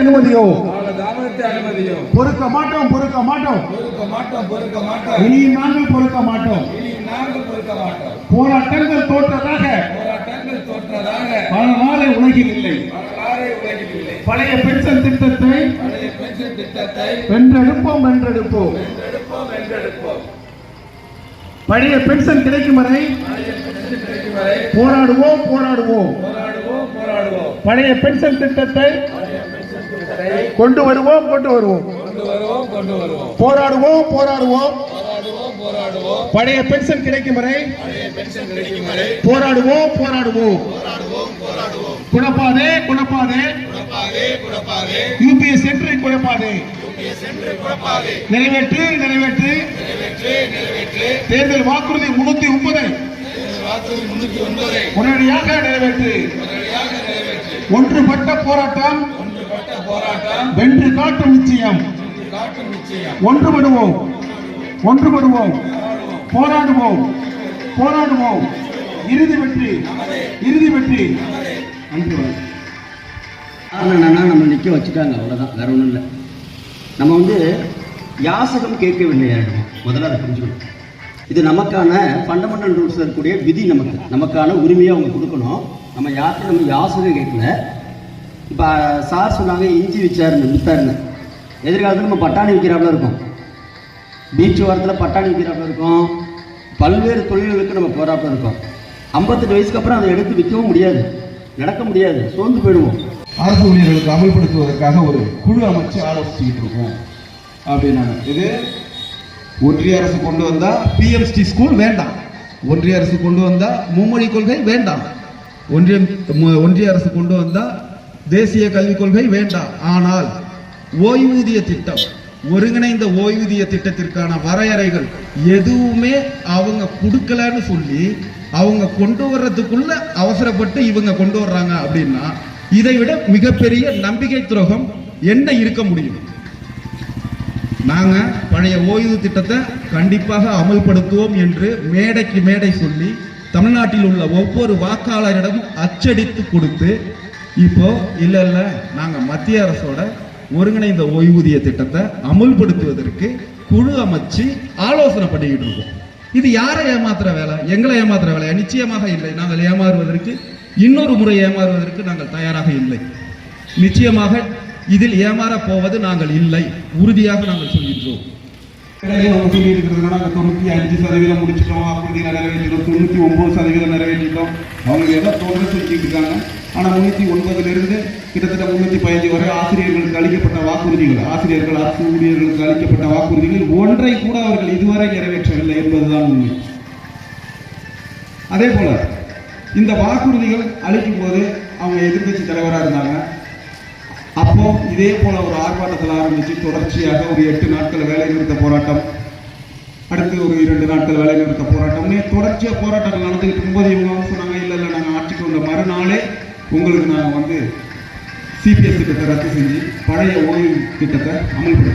அனுமதியோ? பொறுக்க மாட்டோம் பொறுக்க மாட்டோம். பொறுக்க மாட்டோம் பொறுக்க மாட்டோம். இனி நாங்கள் பொறுக்க மாட்டோம். இனி நாங்கள் பொறுக்க மாட்டோம். போராட்டங்கள் தோற்றதாக போராட்டங்கள் தோற்றதாக வரலாறே உலகில் இல்லை பழைய பென்ஷன் திட்டத்தை பழைய பென்ஷன் திட்டத்தை வென்றெடுப்போம் வென்றெடுப்போம். வென்றெடுப்போம் வென்றெடுப்போம். பழைய பென்ஷன் கிடைக்கும் வரை போராடுவோம் போராடுவோம். போராடுவோம் போராடுவோம். பழைய பென்ஷன் திட்டத்தை கொண்டு வருவோம் கொண்டு வருவோம். போராடுவோம் போராடுவோம். பழைய பென்ஷன் கிடைக்கும் வரை போராடுவோம் போராடுவோம். குழப்பாதே குழப்பாதே யூபிஎஸ் சென்டரை குழப்பாதே நிறைவேற்று நிறைவேற்று. தேர்தல் வாக்குறுதி முன்னூத்தி முப்பதை உடனடியாக நிறைவேற்று. ஒன்றுபட்ட போராட்டம். வென்று காட்டும் நிச்சயம். ஒன்றுபடுவோம். ஒன்றுபடுவோம். போராடுவோம். போராடுவோம். இறுதி வெற்றி. இறுதி வெற்றி. நன்றி என்னன்னா நம்ம நிற்க வச்சுட்டாங்க. அவ்வளோதான் வேற ஒன்றும் இல்லை. நம்ம வந்து யாசகம் கேட்கவில்லை முதல்ல அதை புரிஞ்சுக்கணும். இது நமக்கான ஃபண்டமெண்டல் ரூல்ஸ் இருக்கக்கூடிய விதி நமக்கு. நமக்கான உரிமையை அவங்க கொடுக்கணும். நம்ம யார்கிட்ட நம்ம யாசகம் கேட்கல. இப்போ சார் சொன்னாங்க இஞ்சி விச்சாருன்னு வித்தாருன்னு. எதிர்காலத்தில் நம்ம பட்டாணி விற்கிறாப்புல இருக்கும். பீச் ஓரத்தில் பட்டாணி விற்கிறாப்புல இருக்கும். பல்வேறு தொழில்களுக்கு நம்ம போகிறாப்புல இருக்கோம். ஐம்பத்தெட்டு வயசுக்கு அப்புறம் அதை எடுத்து விற்கவும் முடியாது. நடக்க முடியாது. சோர்ந்து போயிடுவோம். அரசு ஊழியர்களுக்கு அமல்படுத்துவதற்காக ஒரு குழு அமைச்சு ஆலோசிச்சுக்கிட்டு இருக்கோம். அப்படின்னாங்க. இது ஒன்றிய அரசு கொண்டு வந்தால் பிஎம்ஸ்டி ஸ்கூல் வேண்டாம். ஒன்றிய அரசு கொண்டு வந்தால் மும்மொழி கொள்கை வேண்டாம். ஒன்றியம் ஒன்றிய அரசு கொண்டு வந்தால் தேசிய கல்விக் கொள்கை வேண்டாம். ஆனால் ஓய்வூதிய திட்டம் ஒருங்கிணைந்த ஓய்வூதிய திட்டத்திற்கான வரையறைகள் எதுவுமே அவங்க கொடுக்கலன்னு சொல்லி அவங்க கொண்டு வர்றதுக்குள்ள அவசரப்பட்டு இவங்க கொண்டு வர்றாங்க அப்படின்னா இதை விட மிகப்பெரிய நம்பிக்கை துரோகம் என்ன இருக்க முடியும்? நாங்கள் பழைய ஓய்வு திட்டத்தை கண்டிப்பாக அமல்படுத்துவோம் என்று மேடைக்கு மேடை சொல்லி தமிழ்நாட்டில் உள்ள ஒவ்வொரு வாக்காளரிடமும் அச்சடித்து கொடுத்து இப்போ இல்லை இல்லை நாங்கள் மத்திய அரசோட ஒருங்கிணைந்த ஓய்வூதிய திட்டத்தை அமுல்படுத்துவதற்கு குழு அமைச்சு ஆலோசனை பண்ணிக்கிட்டு இருக்கோம். இது யாரை ஏமாத்துற வேலை? எங்களை ஏமாத்துற வேலையா? நிச்சயமாக இல்லை. நாங்கள் ஏமாறுவதற்கு இன்னொரு முறை ஏமாறுவதற்கு நாங்கள் தயாராக இல்லை. நிச்சயமாக இதில் ஏமாற போவது நாங்கள் இல்லை. உறுதியாக நாங்கள் சொல்கின்றோம். பிறகு அவங்க சொல்லி நாங்கள் தொண்ணூற்றி அஞ்சு சதவீதம் முடிச்சிட்டோம். வாக்குறுதி நிறைவேற்றிட்டோம் தொண்ணூற்றி ஒம்பது சதவீதம் நிறைவேற்றிட்டோம் அவங்க எல்லாம் தொடர்ந்து செஞ்சுட்டு இருக்காங்க. ஆனால் முன்னூற்றி ஒன்பதிலிருந்து கிட்டத்தட்ட முன்னூற்றி பதினஞ்சு வரை ஆசிரியர்களுக்கு அளிக்கப்பட்ட வாக்குறுதிகள். ஆசிரியர்கள் அரசு ஊழியர்களுக்கு அளிக்கப்பட்ட வாக்குறுதிகள் ஒன்றை கூட அவர்கள் இதுவரை நிறைவேற்றவில்லை என்பதுதான் உண்மை. அதே போல இந்த வாக்குறுதிகள் அளிக்கும் போது அவங்க எதிர்க்கட்சி தலைவராக இருந்தாங்க. அப்போ இதே போல ஒரு ஆர்ப்பாட்டத்தில் ஆரம்பிச்சு தொடர்ச்சியாக ஒரு எட்டு நாட்கள் வேலை நிறுத்த போராட்டம் அடுத்து ஒரு இரண்டு நாட்கள் வேலை நிறுத்த போராட்டம்னு தொடர்ச்சியாக போராட்டங்கள் நடந்துகிட்டு இருக்கும்போது இவங்க சொன்னாங்க இல்லை இல்லை நாங்கள் ஆட்சிக்கு வந்த மறுநாளே உங்களுக்கு நாங்கள் வந்து சிபிஎஸ் திட்டத்தை ரத்து செஞ்சு பழைய ஓய்வு திட்டத்தை அமல்படுத்துவோம்